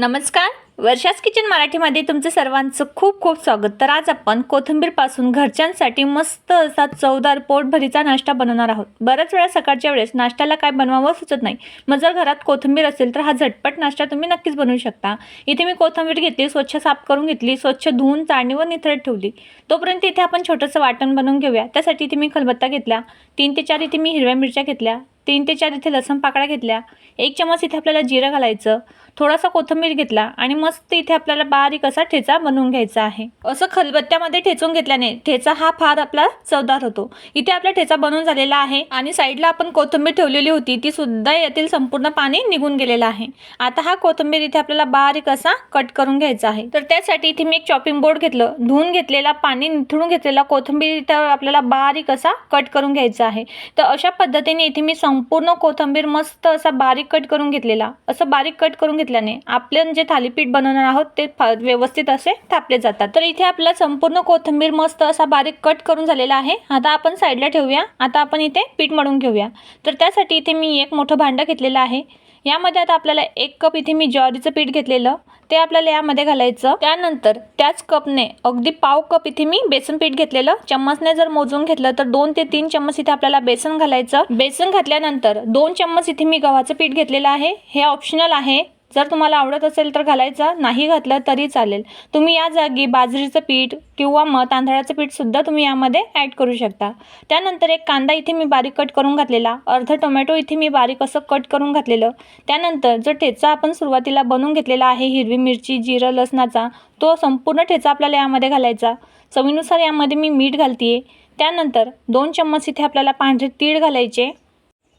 नमस्कार. वर्षास किचन मराठीमध्ये तुमचं सर्वांचं खूप खूप स्वागत. तर आज आपण कोथिंबीरपासून घरच्यांसाठी मस्त असा चवदार पोटभरीचा नाश्ता बनवणार आहोत. बऱ्याच वेळा सकाळच्या वेळेस नाश्त्याला काय बनवावं सुचत नाही. मग जर घरात कोथिंबीर असेल तर हा झटपट नाश्ता तुम्ही नक्कीच बनवू शकता. इथे मी कोथिंबीर घेतली स्वच्छ साफ करून घेतली स्वच्छ धुवून चाळणीवर निथळत ठेवली. तोपर्यंत इथे आपण छोटंसं वाटण बनवून घेऊया. त्यासाठी इथे मी खलबत्ता घेतला तीन ते चार इथे मी हिरव्या मिरच्या घेतल्या. तीन ते चार इथे लसण पाकळ्या घेतल्या. एक चमच इथे आपल्याला जिरं घालायचं. थोडासा कोथिंबीर घेतला आणि मस्त इथे आपल्याला बारीक असा ठेचा बनवून घ्यायचा आहे. असं खलबत्त्यामध्ये ठेचून घेतल्याने ठेचा हा फार आपला चवदार होतो. इथे आपला ठेचा बनवून झालेला आहे आणि साईडला आपण कोथिंबीर ठेवलेली होती ती सुद्धा यातील संपूर्ण पाणी निघून गेलेलं आहे. आता हा कोथिंबीर इथे आपल्याला बारीक असा कट करून घ्यायचा आहे. तर त्यासाठी इथे मी एक चॉपिंग बोर्ड घेतलं. धुवून घेतलेला पाणी निथळून घेतलेला कोथिंबीर इथे आपल्याला बारीक असा कट करून घ्यायचा आहे. तर अशा पद्धतीने इथे मी संपूर्ण कोथिंबीर मस्त असा बारीक कट करून घेतलेला. असं बारीक कट करून घेतल्याने आपण जे थालीपीठ बनवणार आहोत ते व्यवस्थित असे थापले जातात. तर इथे आपला संपूर्ण कोथिंबीर मस्त असा बारीक कट करून झालेला आहे. आता आपण साईडला ठेवूया. आता आपण इथे पीठ मळून घेऊया. तर त्यासाठी इथे मी एक मोठं भांडं घेतलेलं आहे. यामध्ये आता आपल्याला एक कप इथे मी ज्वारीचं पीठ घेतलेलं. ते आपल्याला यामध्ये घालायचं. त्यानंतर त्याच कपने अगदी पाव कप इथे मी बेसन पीठ घेतलेलं. चम्मचने जर मोजून घेतलं तर दोन ते तीन चम्मच इथे आपल्याला बेसन घालायचं. बेसन घातल्यानंतर दोन चम्मच इथे मी गव्हाचं पीठ घेतलेलं आहे. हे ऑप्शनल आहे. जर तुम्हाला आवडत असेल तर घालायचं नाही घातलं तरी चालेल. तुम्ही या जागी बाजरीचं पीठ किंवा मग तांदळाचं पीठसुद्धा तुम्ही यामध्ये ॲड करू शकता. त्यानंतर एक कांदा इथे मी बारीक कट करून घातलेला अर्ध टोमॅटो इथे मी बारीक असं कट करून घातलेलं. त्यानंतर जो ठेचा आपण सुरुवातीला बनवून घेतलेला आहे हिरवी मिरची जिरं लसणाचा तो संपूर्ण ठेचा आपल्याला यामध्ये घालायचा. चवीनुसार यामध्ये मी मीठ घालते त्यानंतर दोन चम्मच इथे आपल्याला पांढरे तीळ घालायचे.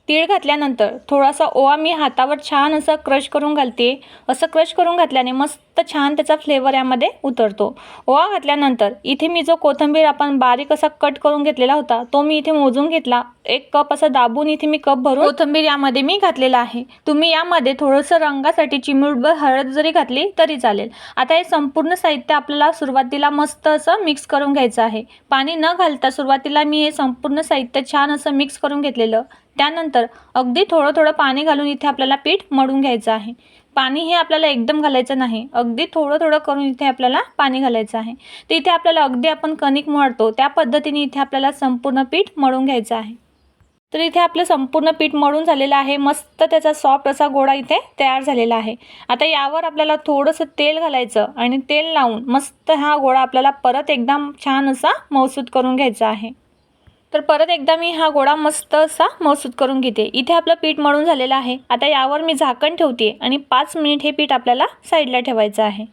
तीळ घातल्यानंतर थोडासा ओवा मी हातावर छान असं क्रश करून घालते. असं क्रश करून घातल्याने मस्त छान त्याचा फ्लेवर यामध्ये उतरतो. ओवा घातल्यानंतर इथे मी जो कोथिंबीर आपण बारीक असा कट करून घेतलेला होता तो मी इथे मोजून घेतला. एक कप असा दाबून इथे मी कप भरून कोथिंबीर यामध्ये मी घातलेला आहे. तुम्ही यामध्ये थोडंसं रंगासाठी चिमूटभर हळद जरी घातली तरी चालेल. आता हे संपूर्ण साहित्य आपल्याला सुरुवातीला मस्त असं मिक्स करून घ्यायचं आहे. पाणी न घालता सुरुवातीला मी हे संपूर्ण साहित्य छान असं मिक्स करून घेतलेलं. त्यानंतर अगदी थोडं थोडं पाणी घालून इथे आपल्याला पीठ मळून घ्यायचं आहे. पाणी हे आपल्याला एकदम घालायचं नाही. अगदी थोडं थोडं करून इथे आपल्याला पाणी घालायचं आहे. तर इथे आपल्याला अगदी आपण कणिक मळतो त्या पद्धतीने इथे आपल्याला संपूर्ण पीठ मळून घ्यायचं आहे. तर इथे आपलं संपूर्ण पीठ मळून झालेलं आहे. मस्त त्याचा सॉफ्ट असा गोळा इथे तयार झालेला आहे. आता यावर आपल्याला थोडंसं तेल घालायचं आणि तेल लावून मस्त हा गोळा आपल्याला परत एकदम छान असा मौसूद करून घ्यायचा आहे. तर परत एकदा मी हा गोळा मस्त असा मौसूद करून घेते. इथे आपलं पीठ मळून झालेलं आहे. आता यावर मी झाकण ठेवते आणि पाच मिनिट हे पीठ आपल्याला साईडला ठेवायचं आहे.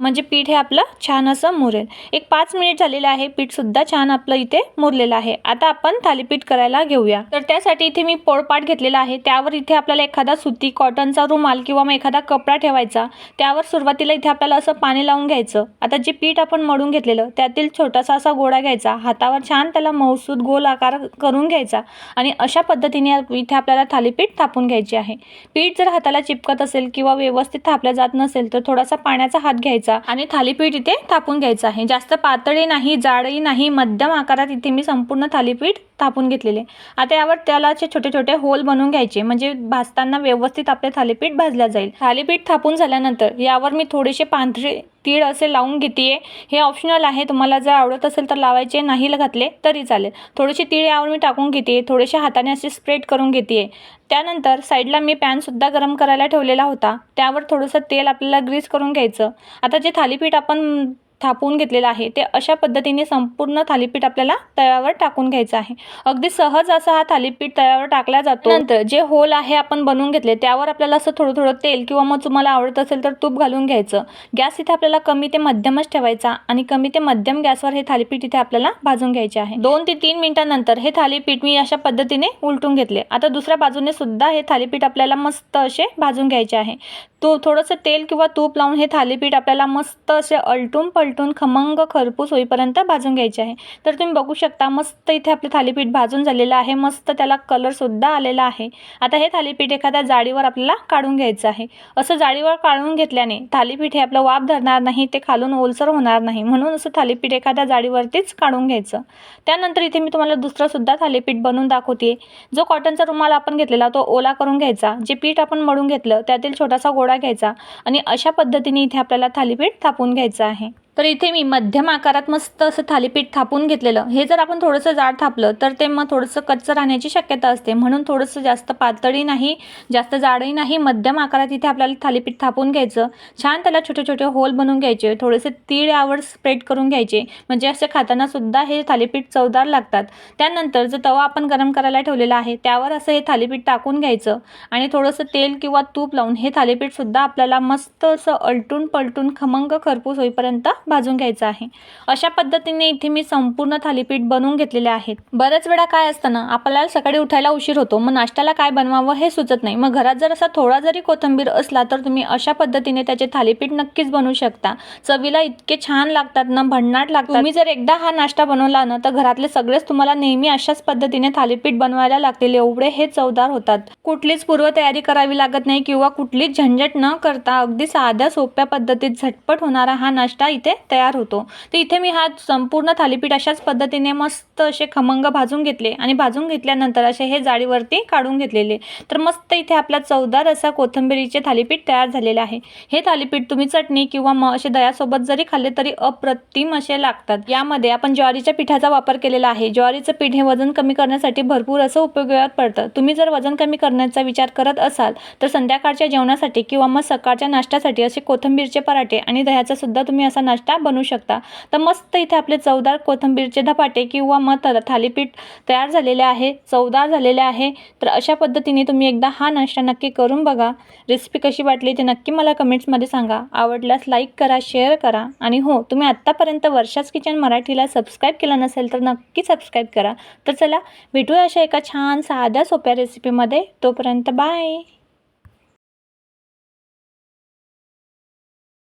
म्हणजे पीठ हे आपलं छान असं मुरेल. एक पाच मिनिट झालेलं आहे पीठसुद्धा छान आपलं इथे मुरलेलं आहे. आता आपण थालीपीठ करायला घेऊया. तर त्यासाठी इथे मी पोळपाट घेतलेला आहे. त्यावर इथे आपल्याला एखादा सुती कॉटनचा रुमाल किंवा मग एखादा कपडा ठेवायचा. त्यावर सुरुवातीला इथे आपल्याला असं पाणी लावून घ्यायचं. आता जे पीठ आपण मळून घेतलेलं त्यातील छोटासा असा गोळा घ्यायचा. हातावर छान त्याला मौसूद गोल आकार करून घ्यायचा. आणि अशा पद्धतीने इथे आपल्याला थालीपीठ थापून घ्यायचे आहे. पीठ जर हाताला चिपकत असेल किंवा व्यवस्थित थापलं जात नसेल तर थोडासा पाण्याचा हात घ्यायचा. आणि थालीपीठ इथे थापून घ्यायचं आहे. जास्त पातळी नाही जाडही नाही मध्यम आकारात इथे मी संपूर्ण थालीपीठ थापून घेतलेले. आता यावर त्याला असे छोटे छोटे होल बनवून घ्यायचे. म्हणजे भाजताना व्यवस्थित आपले थालीपीठ भाजल्या जाईल. थालीपीठ थापून झाल्यानंतर यावर मी थोडेसे पांढरे तीळ असे लावून घेते हे ऑप्शनल आहे. तुम्हाला जर आवडत असेल तर लावायचे नाही घातले तरी चालेल. थोडेसे तीळ यावर मी टाकून घेते थोडेसे हाताने असे स्प्रेड करून घेते त्यानंतर साईडला मी पॅनसुद्धा गरम करायला ठेवलेला होता. त्यावर थोडंसं तेल आपल्याला ग्रीस करून घ्यायचं. आता जे थालीपीठ आपण थापून घेतलेलं आहे. ते अशा पद्धतीने संपूर्ण थालीपीठ आपल्याला तव्यावर टाकून घ्यायचं आहे. अगदी सहज असा हा थालीपीठ तव्यावर टाकला जातो. नंतर जे होल आहे आपण बनवून घेतले त्यावर आपल्याला असं थोडं थोडं तेल किंवा मग तुम्हाला आवडत असेल तर तूप घालून घ्यायचं. गॅस इथे आपल्याला कमी ते मध्यमच ठेवायचा आणि कमी ते मध्यम गॅसवर हे थालीपीठ इथे आपल्याला भाजून घ्यायचे आहे. दोन ते तीन मिनिटांनंतर हे थालीपीठ मी अशा पद्धतीने उलटून घेतले. आता दुसऱ्या बाजूने सुद्धा हे थालीपीठ आपल्याला मस्त असे भाजून घ्यायचे आहे. तो थोडंसं तेल किंवा तूप लावून हे थालीपीठ आपल्याला मस्त असे अलटून पलटून खमंग खरपूस होईपर्यंत भाजून घ्यायचे आहे. तर तुम्ही बघू शकता मस्त इथे आपलं थालीपीठ भाजून झालेलं आहे. मस्त त्याला कलरसुद्धा आलेला आहे. आता हे थालीपीठ एखाद्या जाळीवर आपल्याला काढून घ्यायचं आहे. असं जाळीवर काढून घेतल्याने थालीपीठ हे आपलं वाफ धरणार नाही ते खालून ओलसर होणार नाही. म्हणून असं थालीपीठ एखाद्या जाळीवरतीच काढून घ्यायचं. त्यानंतर इथे मी तुम्हाला दुसरंसुद्धा थालीपीठ बनवून दाखवते जो कॉटनचा रुमाल आपण घेतलेला तो ओला करून घ्यायचा. जे पीठ आपण मळून घेतलं त्यातील छोटासा गोळा गोळा घ्यायचा आणि अशा पद्धतीने इथे आपल्याला थालीपीठ थापून घ्यायचं आहे. तर इथे मी मध्यम आकारात मस्त असं थालीपीठ थापून घेतलेलं. हे जर आपण थोडंसं जाड थापलं तर ते मग थोडंसं कच्चं राहण्याची शक्यता असते. म्हणून थोडंसं जास्त पातळी नाही जास्त जाडही नाही मध्यम आकारात इथे आपल्याला थालीपीठ थापून घ्यायचं. छान त्याला छोटे छोटे होल बनवून घ्यायचे थोडेसे तीळ यावर स्प्रेड करून घ्यायचे. म्हणजे असे खाताना सुद्धा हे थालीपीठ चवदार लागतात. त्यानंतर जो तवा आपण गरम करायला ठेवलेला आहे त्यावर असं हे थालीपीठ टाकून घ्यायचं. आणि थोडंसं तेल किंवा तूप लावून हे थालीपीठसुद्धा आपल्याला मस्त असं अलटून पलटून खमंग खरपूस होईपर्यंत भाजून घ्यायचं आहे. अशा पद्धतीने इथे मी संपूर्ण थालीपीठ बनवून घेतलेले आहेत. बऱ्याच वेळा काय असतं ना आपल्याला सकाळी उठायला उशीर होतो. मग नाश्त्याला काय बनवावं हे सुचत नाही. मग घरात जर असा थोडा जरी कोथिंबीर असला तर तुम्ही अशा पद्धतीने त्याचे थालीपीठ नक्कीच बनवू शकता. चवीला इतके छान लागतात ना भन्नाट लागतात. तुम्ही जर एकदा हा नाश्ता बनवला ना तर घरातले सगळेच तुम्हाला नेहमी अशाच पद्धतीने थालीपीठ बनवायला लागतील. एवढे हे चवदार होतात. कुठलीच पूर्वतयारी करावी लागत नाही किंवा कुठलीच झंझट न करता अगदी साध्या सोप्या पद्धतीत झटपट होणारा हा नाश्ता इथे तयार होतो. तर इथे मी हा संपूर्ण थालीपीठ अशाच पद्धतीने मस्त असे खमंग भाजून घेतले आणि भाजून घेतल्यानंतर असे हे जाळीवरती काढून घेतलेले. तर मस्त इथे आपला चवदार असा कोथिंबिरीचे थालीपीठ तयार झालेले आहे. हे थालीपीठ तुम्ही चटणी किंवा मग असे दह्यासोबत जरी खाल्ले तरी अप्रतिम असे लागतात. यामध्ये आपण ज्वारीच्या पिठाचा वापर केलेला आहे. ज्वारीचं पीठ हे वजन कमी करण्यासाठी भरपूर असं उपयोगात पडतं. तुम्ही जर वजन कमी करण्याचा विचार करत असाल तर संध्याकाळच्या जेवणासाठी किंवा मग सकाळच्या नाश्त्यासाठी असे कोथिंबीरचे पराठे आणि दह्याचा सुद्धा तुम्ही असा नाश्ता नाश्ता बनवू शकता. तर मस्त इथे आपले चवदार कोथिंबीरचे धपाटे किंवा मग तर थालीपीठ तयार झालेले आहे. चवदार झालेले आहे. तर अशा पद्धतीने तुम्ही एकदा हा नाश्ता नक्की करून बघा. रेसिपी कशी वाटली ते नक्की मला कमेंट्समध्ये सांगा. आवडल्यास लाईक करा शेअर करा. आणि हो तुम्ही आत्तापर्यंत वर्षाच किचन मराठीला सबस्क्राईब केलं नसेल तर नक्की सबस्क्राईब करा. तर चला भेटूया अशा एका छान साध्या सोप्या रेसिपीमध्ये तोपर्यंत बाय